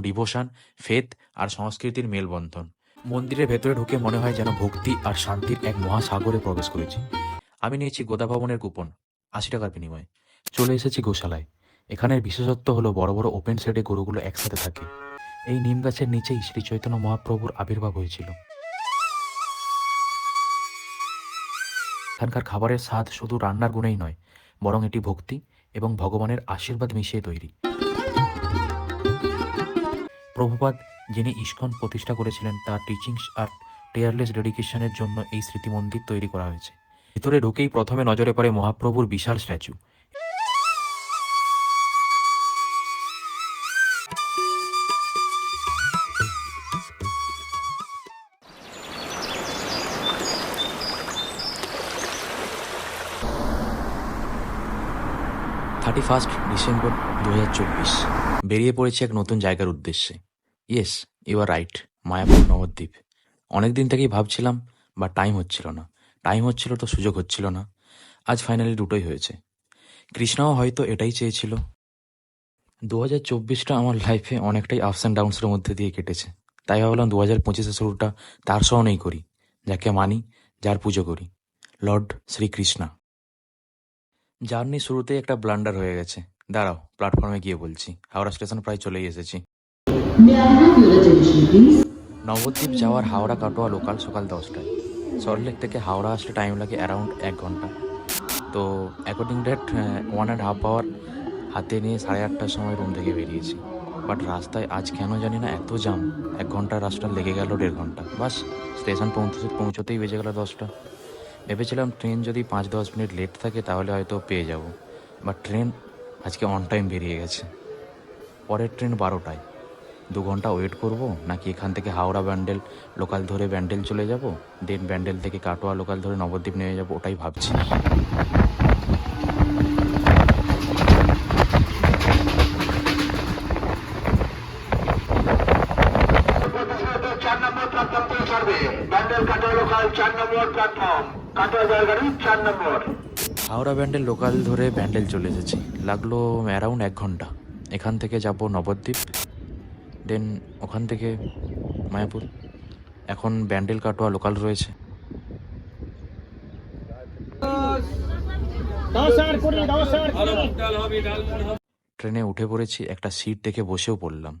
Devotion faith আর সংস্কৃতির মেলবন্ধন। মন্দিরের ভেতরে ঢুকে মনে হয় যেন ভক্তি আর শান্তির এক মহাসাগরে প্রবেশ করেছি। আমি নিয়েছি গোদা ভবনের কুপন, আশি টাকার বিনিময়ে। চলে এসেছি গোশালায়। এখানের বিশেষত্ব হলো বড় বড় ওপেন সেটে গরুগুলো একসাথে থাকে। এই নিম গাছের নিচেই শ্রী চৈতন্য মহাপ্রভুর আবির্ভাব হয়েছিল। এখানকার খাবারের স্বাদ শুধু রান্নার গুণেই নয়, বরং এটি ভক্তি এবং ভগবানের আশীর্বাদ মিশিয়ে তৈরি। প্রভুপাদ, যিনি ইস্কন প্রতিষ্ঠা করেছিলেন, তার টিচিংস আর টেয়ারলেস ডেডিকেশনের জন্য এই স্মৃতি মন্দির তৈরি করা হয়েছে। ভিতরে ঢুকেই প্রথমে নজরে পড়ে মহাপ্রভুর বিশাল স্ট্যাচু। থার্টি ফার্স্ট ডিসেম্বর দু হাজার চব্বিশ। বেরিয়ে পড়েছে এক নতুন জায়গার উদ্দেশ্যে। Yes you are right Mayapur Nabadwip. অনেকদিন থেকেই ভাবছিলাম বা টাইম হচ্ছিল না। টাইম হচ্ছিল তো সুযোগ হচ্ছিল না। আজ ফাইনালি দুটোই হয়েছে। কৃষ্ণাও হয়তো এটাই চেয়েছিল। দু হাজার চব্বিশটা আমার লাইফে অনেকটাই আপস অ্যান্ড ডাউনসের মধ্যে দিয়ে কেটেছে। তাই ভাবলাম দু হাজার পঁচিশে শুরুটা তার স্মরণেই করি, যাকে মানি, যার পুজো করি। লর্ড শ্রীকৃষ্ণা। জার্নি শুরুতেই একটা ব্লান্ডার হয়ে গেছে। দাঁড়াও প্ল্যাটফর্মে গিয়ে বলছি। হাওড়া স্টেশন প্রায় চলেই এসেছি? নবদ্বীপ যাওয়ার হাওড়া কাটোয়া লোকাল সকাল দশটায়। সল্টলেক থেকে হাওড়া আসতে টাইম লাগে অ্যারাউন্ড এক ঘণ্টা। তো according date one and half hour হাতে নিয়ে সাড়ে আটটার সময় রুম থেকে বেরিয়েছি। বাট রাস্তায় আজ কেন জানি না, এত জাম এক ঘণ্টার রাস্তা লেগে গেল দেড় ঘণ্টা। বাস স্টেশন পৌঁছতে পৌঁছতেই বেজে গেল দশটা। ভেবেছিলাম ট্রেন যদি পাঁচ দশ মিনিট লেট থাকে তাহলে হয়তো পেয়ে যাব। বাট ট্রেন আজকে অন টাইম বেরিয়ে গেছে। পরের ট্রেন বারোটায়। দু ঘণ্টা ওয়েট করব, নাকি এখান থেকে হাওড়া ব্যান্ডেল লোকাল ধরে ব্যান্ডেল চলে যাব দেন ব্যান্ডেল থেকে কাটোয়া লোকাল ধরে নবদ্বীপ নেমে যাব, ওটাই ভাবছি। চার নম্বর প্ল্যাটফর্ম কাটোয়া জায়গাড়ি চার নম্বর। হাওড়া ব্যান্ডেল লোকাল ধরে ব্যান্ডেল চলে এসেছি। লাগল অ্যারাউন্ড এক ঘণ্টা। এখান থেকে যাব নবদ্বীপ দেন ওখান থেকে মায়াপুর। এখন ব্যান্ডেল কাটোয়া লোকাল রয়েছে। ট্রেনে উঠে পড়েছি, একটা সিট দেখে বসেও পড়লাম।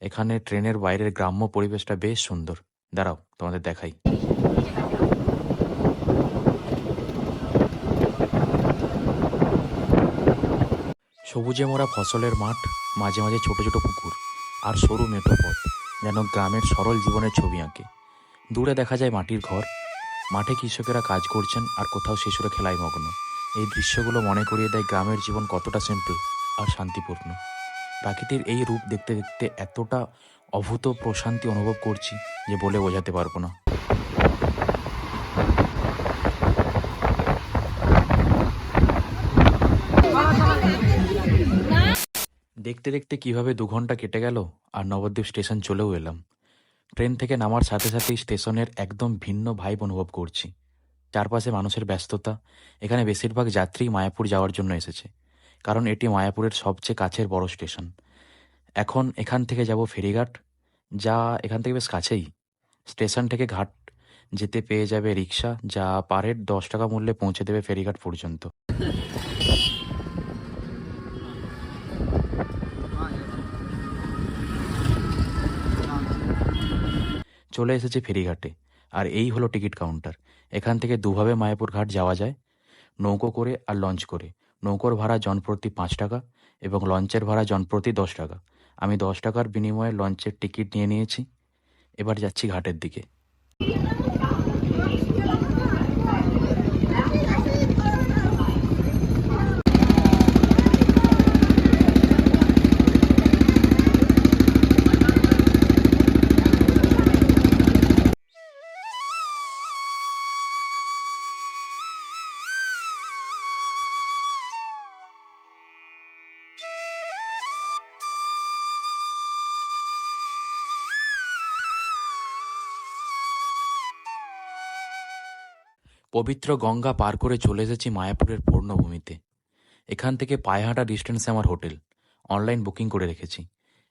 এখানে ট্রেনের বাইরের গ্রাম্য পরিবেশটা বেশ সুন্দর। দাঁড়াও, তোমাদের দেখাই। সবুজে মোড়া ফসলের মাঠ, মাঝে মাঝে ছোট ছোট পুকুর আর সরু মেঠো পথ যেন গ্রামের সরল জীবনের ছবি আঁকে। দূরে দেখা যায় মাটির ঘর। মাঠে কৃষকেরা কাজ করছেন আর কোথাও শিশুরা খেলায় মগ্ন। এই দৃশ্যগুলো মনে করিয়ে দেয় গ্রামের জীবন কতটা সিম্পল আর শান্তিপূর্ণ। প্রাকৃতির এই রূপ দেখতে দেখতে এতটা অভূত প্রশান্তি অনুভব করছি যে বলে বোঝাতে পারব না। দেখতে দেখতে কীভাবে দু ঘণ্টা কেটে গেল আর নবদ্বীপ স্টেশন চলেও এলাম। ট্রেন থেকে নামার সাথে সাথেই স্টেশনের একদম ভিন্ন ভাইব অনুভব করছি। চারপাশে মানুষের ব্যস্ততা, এখানে বেশিরভাগ যাত্রী মায়াপুর যাওয়ার জন্য এসেছে, কারণ এটি মায়াপুরের সবচেয়ে কাছের বড় স্টেশন। এখন এখান থেকে যাব ফেরিঘাট, যা এখান থেকে বেশ কাছেই। স্টেশন থেকে ঘাট যেতে পেয়ে যাবে রিক্সা, যা পারের দশ টাকা মূল্যে পৌঁছে দেবে ফেরিঘাট পর্যন্ত। চলে এসেছে ফেরিঘাটে। আর এই হলো টিকিট কাউন্টার। এখান থেকে দুভাবে মায়াপুর ঘাট যাওয়া যায়। নৌকো করে আর লঞ্চ করে। নৌকোর ভাড়া জনপ্রতি পাঁচ টাকা এবং লঞ্চের ভাড়া জনপ্রতি দশ টাকা। আমি দশ টাকার বিনিময়ে লঞ্চের টিকিট নিয়ে নিয়েছি। এবার যাচ্ছি ঘাটের দিকে। পবিত্র গঙ্গা পার করে চলে এসেছি মায়াপুরের পূর্ণভূমিতে। এখান থেকে পায়ে হাঁটা ডিস্টেন্সে আমার হোটেল। অনলাইন বুকিং করে রেখেছি।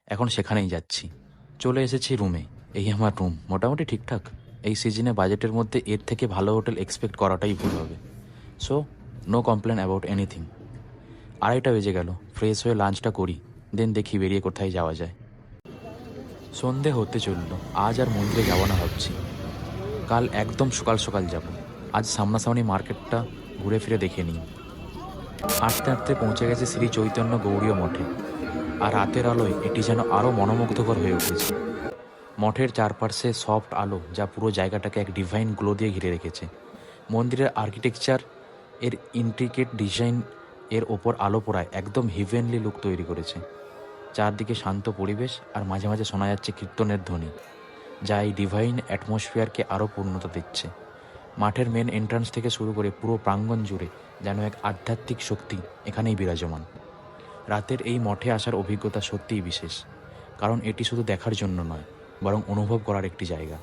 এখন সেখানেই যাচ্ছি। চলে এসেছি রুমে এই আমার রুম মোটামুটি ঠিকঠাক। এই সিজনে বাজেটের মধ্যে এর থেকে ভালো হোটেল এক্সপেক্ট করাটাই ভুল হবে। So no complain about anything আড়াইটা বেজে গেল। ফ্রেশ হয়ে লাঞ্চটা করি। দেন দেখি বেরিয়ে কোথায় যাওয়া যায়। সন্ধে হতে চলল। আজ আর মন্দিরে যাব না ভাবছি। কাল একদম সকাল সকাল যাব। আজ সামনাসামনি মার্কেটটা ঘুরে ফিরে দেখে নিই। আস্তে আস্তে পৌঁছে গেছে শ্রী চৈতন্য গৌড়ীয় মঠে, আর রাতের আলোয় এটি যেন আরও মনোমুগ্ধকর হয়ে উঠেছে। মঠের চারপাশে সফট আলো যা পুরো জায়গাটাকে এক ডিভাইন গ্লো দিয়ে ঘিরে রেখেছে। মন্দিরের আর্কিটেকচার এর ইন্ট্রিকেট ডিজাইন এর ওপর আলো পোড়ায় একদম হিভেনলি লুক তৈরি করেছে। চারদিকে শান্ত পরিবেশ আর মাঝে মাঝে শোনা যাচ্ছে কীর্তনের ধ্বনি, যা এই ডিভাইন অ্যাটমসফিয়ারকে আরও পূর্ণতা দিচ্ছে। মাঠের মেন এন্ট্রান্স থেকে শুরু করে পুরো প্রাঙ্গণ জুড়ে যেন এক আধ্যাত্মিক শক্তি এখানেই বিরাজমান। রাতের এই মঠে আসার অভিজ্ঞতা সত্যিই বিশেষ, কারণ এটি শুধু দেখার জন্য নয়, বরং অনুভব করার একটি জায়গা।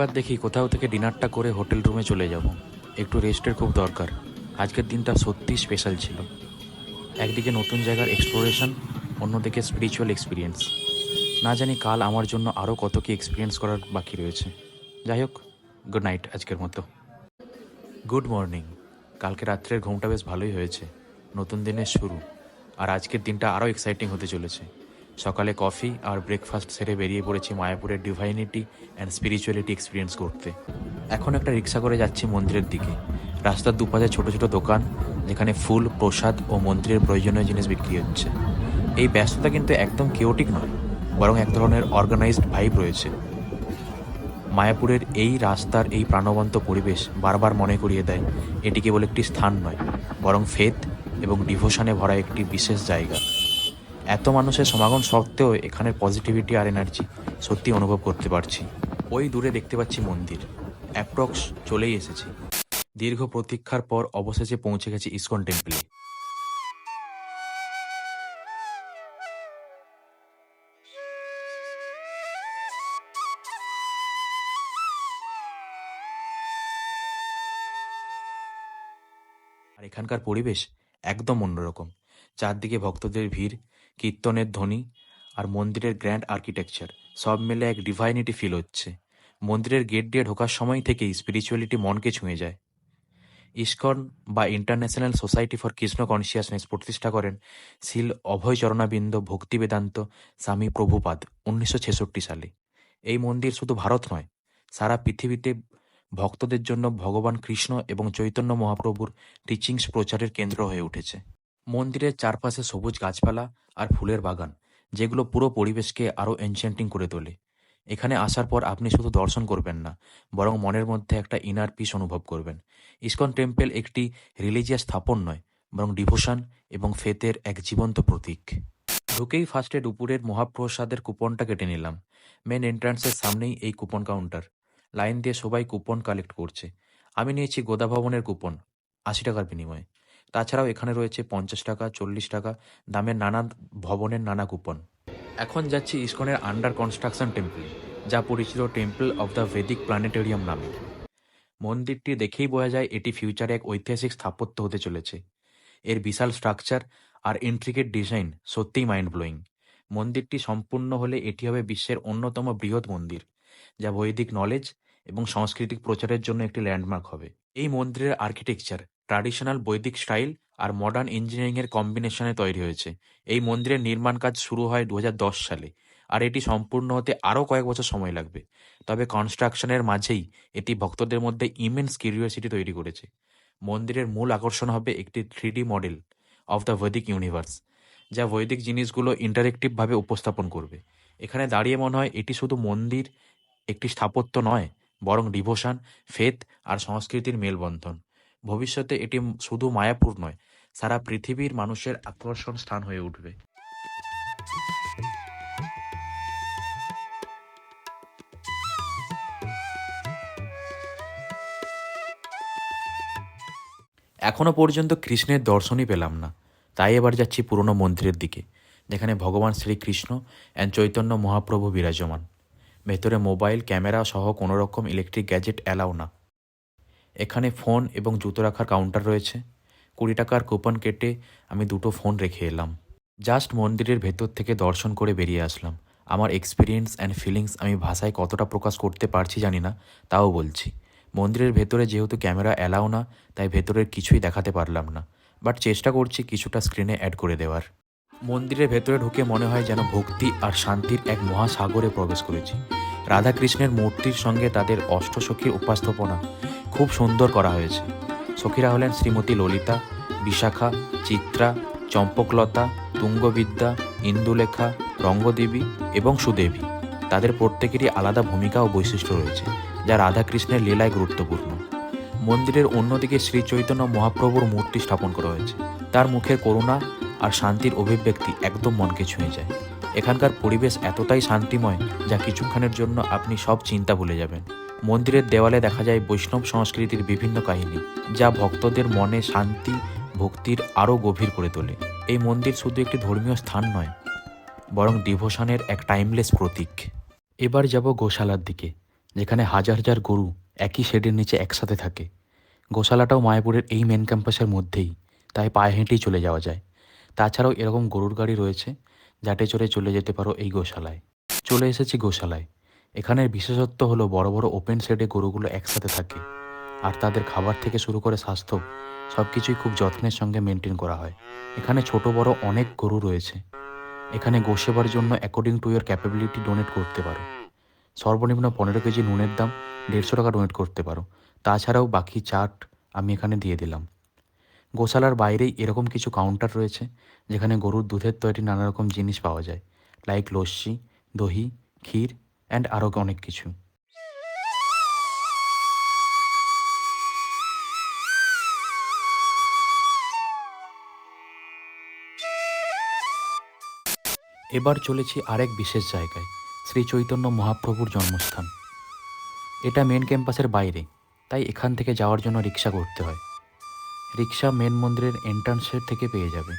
এবার দেখি কোথাও থেকে ডিনারটা করে হোটেল রুমে চলে যাব। একটু রেস্টের খুব দরকার। আজকের দিনটা সত্যিই স্পেশাল ছিল। একদিকে নতুন জায়গার এক্সপ্লোরেশন অন্যদিকে স্পিরিচুয়াল এক্সপিরিয়েন্স না জানি কাল আমার জন্য আরও কত কি এক্সপিরিয়েন্স করার বাকি রয়েছে। যাই হোক গুড নাইট আজকের মতো। গুড মর্নিং কালকে রাত্রের ঘুমটা বেশ ভালোই হয়েছে। নতুন দিনের শুরু। আর আজকের দিনটা আরও এক্সাইটিং হতে চলেছে। সকালে কফি আর ব্রেকফাস্ট সেরে বেরিয়ে পড়েছি মায়াপুরের ডিভাইনিটি অ্যান্ড স্পিরিচুয়ালিটি এক্সপিরিয়েন্স করতে। এখন একটা রিক্সা করে যাচ্ছি মন্দিরের দিকে। রাস্তার দুপাশে ছোট ছোট দোকান, যেখানে ফুল, প্রসাদ ও মন্দিরের প্রয়োজনীয় জিনিস বিক্রি হচ্ছে। এই ব্যস্ততা কিন্তু একদম কেওটিক নয়, বরং এক ধরনের অর্গানাইজড ভাইব রয়েছে। মায়াপুরের এই রাস্তার এই প্রাণবন্ত পরিবেশ বারবার মনে করিয়ে দেয়, এটি কেবল একটি স্থান নয়, বরং ফেথ এবং ডিভোশনে ভরা একটি বিশেষ জায়গা। এত মানুষের সমাগম সত্ত্বেও এখানের পজিটিভিটি আর এনার্জি সত্যি অনুভব করতে পারছি। ওই দূরে দেখতে পাচ্ছি মন্দির। অ্যাপ্রক্স চলেই এসেছি। দীর্ঘ প্রতীক্ষার পর অবশেষে পৌঁছে গেছি ইসকন টেম্পলে আর এখানকার পরিবেশ একদম অন্যরকম। চারদিকে ভক্তদের ভিড় কীর্তনের ধ্বনি আর মন্দিরের গ্র্যান্ড আর্কিটেকচার, সব মিলে এক ডিভাইনিটি ফিল হচ্ছে। মন্দিরের গেট দিয়ে ঢোকার সময় থেকেই স্পিরিচুয়ালিটি মনকে ছুঁয়ে যায়। ইস্কন বা international society for Krishna consciousness প্রতিষ্ঠা করেন শিল অভয় চরণাবিন্দ ভক্তি বেদান্ত স্বামী প্রভুপাদ উনিশশো ছেষট্টি সালে। এই মন্দির শুধু ভারত নয়, সারা পৃথিবীতে ভক্তদের জন্য ভগবান কৃষ্ণ এবং চৈতন্য মহাপ্রভুর টিচিংস প্রচারের কেন্দ্র হয়ে উঠেছে। মন্দিরের চারপাশে সবুজ গাছপালা আর ফুলের বাগান, যেগুলো পুরো পরিবেশকে আরও এনচেন্টিং করে তোলে। এখানে আসার পর আপনি শুধু দর্শন করবেন না, বরং মনের মধ্যে একটা ইনার পিস অনুভব করবেন। ইসকন টেম্পল একটি রিলিজিয়াস স্থাপন নয়, বরং ডিভোশন এবং ফেতের এক জীবন্ত প্রতীক। ঢুকেই ফার্স্টে দুপুরের মহাপ্রসাদের কুপনটা কেটে নিলাম। মেন এন্ট্রান্সের সামনেই এই কুপন কাউন্টার লাইন দিয়ে সবাই কুপন কালেক্ট করছে। আমি নিয়েছি গোদা ভবনের কুপন, আশি টাকার বিনিময়ে। তাছাড়াও এখানে রয়েছে পঞ্চাশ টাকা, চল্লিশ টাকা, দামের নানা ভবনের নানা কুপন। এখন যাচ্ছি ইসকনের আন্ডার কনস্ট্রাকশন টেম্পল, যা পরিচিত temple of the Vedic planetarium নামে। মন্দিরটি দেখেই বোঝা যায় এটি ফিউচারে এক ঐতিহাসিক স্থাপত্য হতে চলেছে। এর বিশাল স্ট্রাকচার আর ইন্ট্রিকেট ডিজাইন সত্যিই মাইন্ড ব্লোয়িং মন্দিরটি সম্পূর্ণ হলে এটি হবে বিশ্বের অন্যতম বৃহৎ মন্দির, যা বৈদিক নলেজ এবং সাংস্কৃতিক প্রচারের জন্য একটি ল্যান্ডমার্ক হবে। এই মন্দিরের আর্কিটেকচার ট্র্যাডিশনাল বৈদিক স্টাইল আর মডার্ন ইঞ্জিনিয়ারিং এর কম্বিনেশনে তৈরি হয়েছে। এই মন্দিরের নির্মাণ কাজ শুরু হয় দু হাজার দশ সালে, আর এটি সম্পূর্ণ হতে আরও কয়েক বছর সময় লাগবে। তবে কনস্ট্রাকশনের মাঝেই এটি ভক্তদের মধ্যে ইমেন্স কিউরিওসিটি তৈরি করেছে। মন্দিরের মূল আকর্ষণ হবে একটি থ্রি মডেল অফ দ্য বৈদিক ইউনিভার্স যা বৈদিক জিনিসগুলো ইন্টারেক্টিভভাবে উপস্থাপন করবে। এখানে দাঁড়িয়ে মনে হয় এটি শুধু মন্দির, একটি স্থাপত্য নয়, বরং ডিভোশন ফেথ আর সংস্কৃতির মেলবন্ধন। ভবিষ্যতে এটি শুধু মায়াপুর নয়, সারা পৃথিবীর মানুষের আকর্ষণ স্থান হয়ে উঠবে। এখনও পর্যন্ত কৃষ্ণের দর্শনই পেলাম না। তাই এবার যাচ্ছি পুরনো মন্দিরের দিকে, যেখানে ভগবান শ্রীকৃষ্ণ অ্যান্ড চৈতন্য মহাপ্রভু বিরাজমান। ভেতরে মোবাইল, ক্যামেরা সহ কোনো রকম ইলেকট্রিক গ্যাজেট অ্যালাও না। এখানে ফোন এবং জুতো রাখার কাউন্টার রয়েছে। কুড়ি টাকার কুপন কেটে আমি দুটো ফোন রেখে এলাম। জাস্ট মন্দিরের ভেতর থেকে দর্শন করে বেরিয়ে আসলাম। আমার এক্সপিরিয়েন্স অ্যান্ড ফিলিংস আমি ভাষায় কতটা প্রকাশ করতে পারছি জানি না, তাও বলছি। মন্দিরের ভেতরে যেহেতু ক্যামেরা অ্যালাও না, তাই ভেতরের কিছুই দেখাতে পারলাম না। বাট চেষ্টা করছি কিছুটা স্ক্রিনে অ্যাড করে দেওয়ার। মন্দিরের ভেতরে ঢুকে মনে হয় যেন ভক্তি আর শান্তির এক মহাসাগরে প্রবেশ করেছি। রাধাকৃষ্ণের মূর্তির সঙ্গে তাদের অষ্টসখীর উপাস্থাপনা খুব সুন্দর করা হয়েছে। সখীরা হলেন শ্রীমতী ললিতা, বিশাখা, চিত্রা, চম্পকলতা, তুঙ্গবিদ্যা, ইন্দুলেখা, রঙ্গদেবী এবং সুদেবী। তাদের প্রত্যেকেরই আলাদা ভূমিকা ও বৈশিষ্ট্য রয়েছে, যা রাধাকৃষ্ণের লীলায় গুরুত্বপূর্ণ। মন্দিরের অন্যদিকে শ্রী চৈতন্য মহাপ্রভুর মূর্তি স্থাপন করা হয়েছে। তার মুখের করুণা আর শান্তির অভিব্যক্তি একদম মনকে ছুঁয়ে যায়। এখানকার পরিবেশ এতটাই শান্তিময় যা কিছুক্ষণের জন্য আপনি সব চিন্তা ভুলে যাবেন। মন্দিরের দেওয়ালে দেখা যায় বৈষ্ণব সংস্কৃতির বিভিন্ন কাহিনী, যা ভক্তদের মনে শান্তি, ভক্তির আরও গভীর করে তোলে। এই মন্দির শুধু একটি ধর্মীয় স্থান নয়, বরং ডিভোশনের এক টাইমলেস প্রতীক। এবার যাব গোশালার দিকে, যেখানে হাজার হাজার গরু একই শেডের নিচে একসাথে থাকে। গোশালাটাও মায়াপুরের এই মেন ক্যাম্পাসের মধ্যেই, তাই পায়ে হেঁটেই চলে যাওয়া যায়। তাছাড়াও এরকম গরুর গাড়ি রয়েছে যাতে চড়ে চলে যেতে পারো এই গোশালায়। চলে এসেছি গোশালায়। এখানের বিশেষত্ব হলো বড় বড় ওপেন শেডে গরুগুলো একসাথে থাকে। আর তাদের খাবার থেকে শুরু করে স্বাস্থ্য সব কিছুই খুব যত্নের সঙ্গে মেনটেন করা হয়। এখানে ছোট বড় অনেক গরু রয়েছে। এখানে গোসেবার জন্য according to your capability donate করতে পারো। সর্বনিম্ন পনেরো কেজি নুনের দাম দেড়শো টাকা ডোনেট করতে পারো। তাছাড়াও বাকি চাট আমি এখানে দিয়ে দিলাম। গোশালার বাইরেই এরকম কিছু কাউন্টার রয়েছে, যেখানে গরুর দুধের তৈরি নানা রকম জিনিস পাওয়া যায় লাইক লস্যি, দহি, ক্ষীর অ্যান্ড আরও অনেক কিছু। এবার চলেছি আরেক বিশেষ জায়গায়, শ্রী চৈতন্য মহাপ্রভুর জন্মস্থান। এটা মেন ক্যাম্পাসের বাইরে, তাই এখান থেকে যাওয়ার জন্য রিক্সা করতে হয়। রিক্সা মেন মন্দিরের এন্ট্রান্সের থেকে পেয়ে যাবে।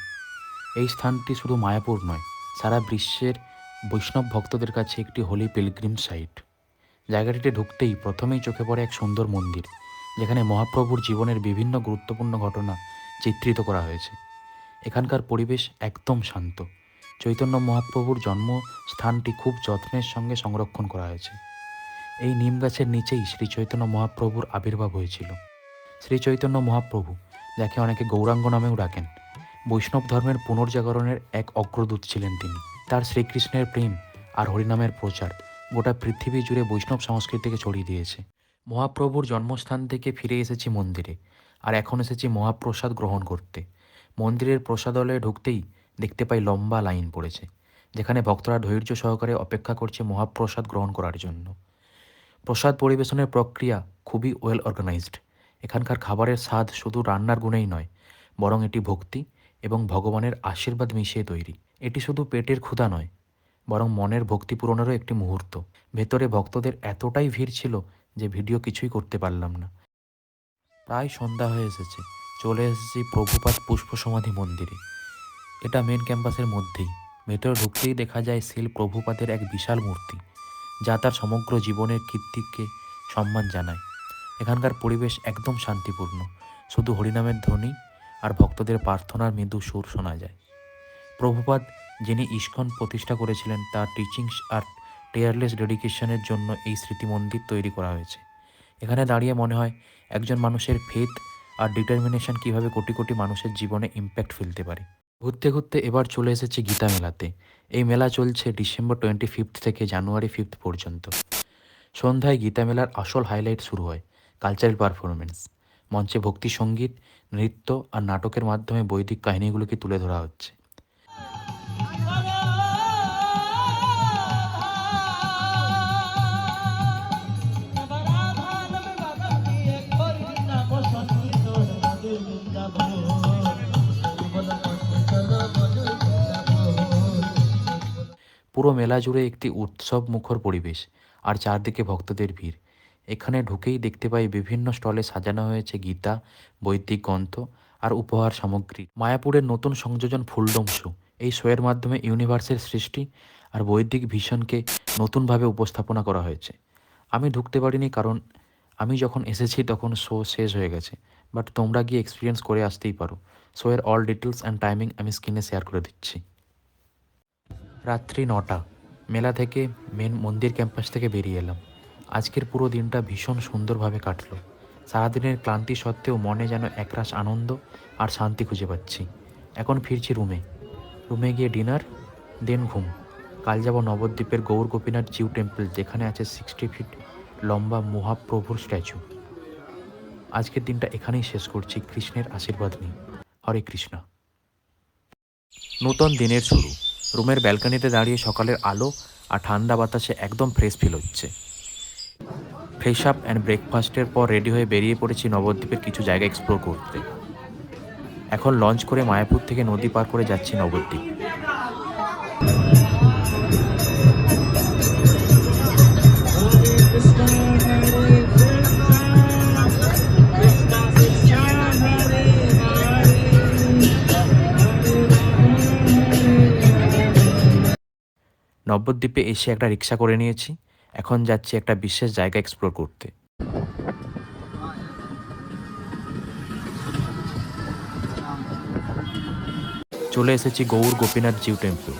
এই স্থানটি শুধু মায়াপুর নয়, সারা বিশ্বের বৈষ্ণব ভক্তদের কাছে একটি হোলি পিলগ্রিম সাইট জায়গাটিতে ঢুকতেই প্রথমেই চোখে পড়ে এক সুন্দর মন্দির, যেখানে মহাপ্রভুর জীবনের বিভিন্ন গুরুত্বপূর্ণ ঘটনা চিত্রিত করা হয়েছে। এখানকার পরিবেশ একদম শান্ত। চৈতন্য মহাপ্রভুর জন্মস্থানটি খুব যত্নের সঙ্গে সংরক্ষণ করা হয়েছে। এই নিম গাছের নিচেই শ্রী চৈতন্য মহাপ্রভুর আবির্ভাব হয়েছিল। শ্রী চৈতন্য মহাপ্রভু যাকে অনেকে গৌরাঙ্গ নামেও ডাকেন। বৈষ্ণব ধর্মের পুনর্জাগরণের এক অগ্রদূত ছিলেন তিনি। তার শ্রীকৃষ্ণের প্রেম আর হরিনামের প্রচার গোটা পৃথিবী জুড়ে বৈষ্ণব সংস্কৃতিকে ছড়িয়ে দিয়েছে। মহাপ্রভুর জন্মস্থান থেকে ফিরে এসেছি মন্দিরে, আর এখন এসেছি মহাপ্রসাদ গ্রহণ করতে। মন্দিরের প্রসাদালয়ে ঢুকতেই দেখতে পাই লম্বা লাইন পড়েছে, যেখানে ভক্তরা ধৈর্য সহকারে অপেক্ষা করছে মহাপ্রসাদ গ্রহণ করার জন্য। প্রসাদ পরিবেশনের প্রক্রিয়া খুবই ওয়েল অর্গানাইজড এখানকার খাবারের স্বাদ শুধু রান্নার গুণেই নয়, বরং এটি ভক্তি এবং ভগবানের আশীর্বাদ মিশিয়ে তৈরি। এটি শুধু পেটের ক্ষুধা নয়, বরং মনের ভক্তি পূরণেরও একটি মুহূর্ত। ভেতরে ভক্তদের এতটাই ভিড় ছিল যে ভিডিও কিছুই করতে পারলাম না। প্রায় সন্ধ্যা হয়ে এসেছে, চলে এসেছি প্রভুপাত পুষ্প সমাধি মন্দিরে। এটা মেন ক্যাম্পাসের মধ্যেই। ভেতরে ঢুকতেই দেখা যায় শিল প্রভুপাদের এক বিশাল মূর্তি, যা তার সমগ্র জীবনের কীর্তিকে সম্মান জানায়। এখানকার পরিবেশ একদম শান্তিপূর্ণ। শুধু হরিনামের ধ্বনি আর ভক্তদের প্রার্থনার মৃদু সুর শোনা যায়। প্রভুপাদ, যিনি ইস্কন প্রতিষ্ঠা করেছিলেন, তার টিচিংস আর টেয়ারলেস ডেডিকেশনের জন্য এই স্মৃতি মন্দির তৈরি করা হয়েছে। এখানে দাঁড়িয়ে মনে হয় একজন মানুষের ফেথ আর ডিটারমিনেশন কীভাবে কোটি কোটি মানুষের জীবনে ইম্প্যাক্ট ফেলতে পারে। ঘুরতে ঘুরতে এবার চলে এসেছে গীতা মেলাতে। এই মেলা চলছে ডিসেম্বর টোয়েন্টি ফিফথ থেকে জানুয়ারি ফিফথ পর্যন্ত। সন্ধ্যায় গীতা মেলার আসল হাইলাইট শুরু হয়। কালচারাল পারফরমেন্স মঞ্চে ভক্তি, সংগীত, নৃত্য আর নাটকের মাধ্যমে বৈদিক কাহিনীগুলোকে তুলে ধরা হচ্ছে। পুরো মেলা জুড়ে একটি উৎসব মুখর পরিবেশ আর চারদিকে ভক্তদের ভিড়। এখানে ঢুকেই দেখতে পাই বিভিন্ন স্টলে সাজানো হয়েছে গীতা, বৈদিক গ্রন্থ আর উপহার সামগ্রী। মায়াপুরের নতুন সংযোজন ফুলডোম শো এই শোয়ের মাধ্যমে ইউনিভার্সের সৃষ্টি আর বৈদিক ভিশনকে নতুনভাবে উপস্থাপনা করা হয়েছে। আমি ঢুকতে পারিনি কারণ আমি যখন এসেছি তখন শো শেষ হয়ে গেছে, বাট তোমরা গিয়ে এক্সপিরিয়েন্স করে আসতেই পারো। শোয়ের অল ডিটেলস অ্যান্ড টাইমিং আমি স্ক্রিনে শেয়ার করে দিচ্ছি। রাত্রি নটা, মেলা থেকে মেন মন্দির ক্যাম্পাস থেকে বেরিয়ে এলাম। আজকের পুরো দিনটা ভীষণ সুন্দরভাবে কাটলো। সারাদিনের ক্লান্তি সত্ত্বেও মনে যেন একরাশ আনন্দ আর শান্তি খুঁজে পাচ্ছি। এখন ফিরছি রুমে। রুমে গিয়ে ডিনার, দেন ঘুম। কাল যাব নবদ্বীপের গৌর গোপীনাথ জিউ টেম্পল, যেখানে আছে সিক্সটি ফিট লম্বা মহাপ্রভুর স্ট্যাচু। আজকের দিনটা এখানেই শেষ করছি। কৃষ্ণের আশীর্বাদ নিই হরে কৃষ্ণ। নতুন দিনের শুরু। রুমের ব্যালকনিতে দাঁড়িয়ে সকালের আলো আর ঠান্ডা বাতাসে একদম ফ্রেশ ফিল হচ্ছে। ফ্রেশ আপ অ্যান্ড ব্রেকফাস্টের পর রেডি হয়ে বেরিয়ে পড়েছি নবদ্বীপের কিছু জায়গা এক্সপ্লোর করতে। এখন লঞ্চ করে মায়াপুর থেকে নদী পার করে যাচ্ছি নবদ্বীপ। নবদ্বীপে এসে একটা রিক্সা করে নিয়েছি। এখন যাচ্ছি একটা বিশেষ জায়গা এক্সপ্লোর করতে। চলে এসেছি গৌর গোপীনাথ জিউ টেম্পল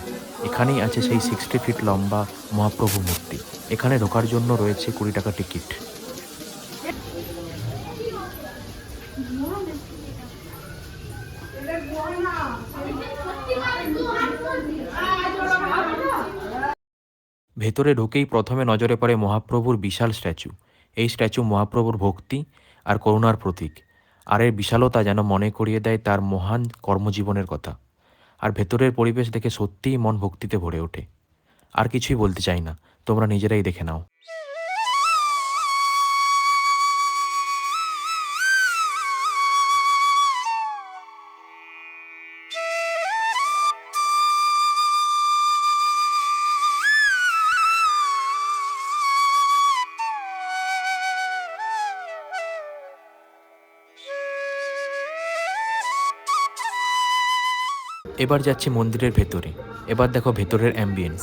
এখানেই আছে সেই সিক্সটি ফিট লম্বা মহাপ্রভু মূর্তি। এখানে ঢোকার জন্য রয়েছে কুড়ি টাকা টিকিট ভেতরে ঢুকেই প্রথমে নজরে পড়ে মহাপ্রভুর বিশাল স্ট্যাচু। এই স্ট্যাচু মহাপ্রভুর ভক্তি আর করুণার প্রতীক। আর এর বিশালতা যেন মনে করিয়ে দেয় তার মহান কর্মজীবনের কথা। আর ভেতরের পরিবেশ দেখে সত্যিই মন ভক্তিতে ভরে ওঠে। আর কিছুই বলতে চাই না। তোমরা নিজেরাই দেখে নাও। এবার যাচ্ছি মন্দিরের ভেতরে। এবার দেখো ভেতরের অ্যাম্বিয়েন্স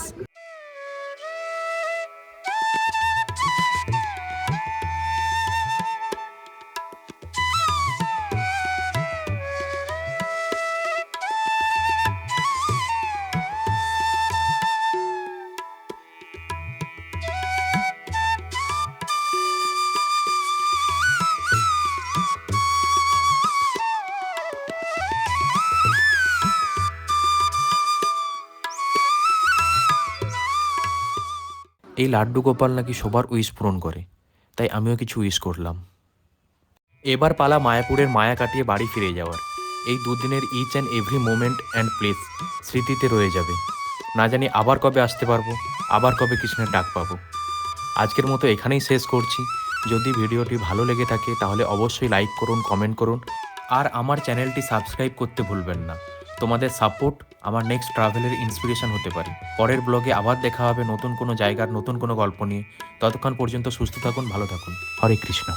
এই লাড্ডু গোপাল নাকি সবার উইশ পূরণ করে, তাই আমিও কিছু উইশ করলাম। এবার পালা মায়াপুরের মায়া কাটিয়ে বাড়ি ফিরে যাওয়ার। এই দুদিনের each and every moment and place স্মৃতিতে রয়ে যাবে। না জানি আবার কবে আসতে পারব, আবার কবে কৃষ্ণের ডাক পাবো। আজকের মতো এখানেই শেষ করছি। যদি ভিডিওটি ভালো লেগে থাকে তাহলে অবশ্যই লাইক করুন কমেন্ট করুন। আর আমার চ্যানেলটি সাবস্ক্রাইব করতে ভুলবেন না। তোমাদের সাপোর্ট আমার নেক্সট ট্রাভেলের ইন্সপিরেশন হতে পারে। পরের ব্লগে আবার দেখা হবে নতুন কোনো জায়গার নতুন কোনো গল্প নিয়ে। ততক্ষণ পর্যন্ত সুস্থ থাকুন, ভালো থাকুন। হরে কৃষ্ণ।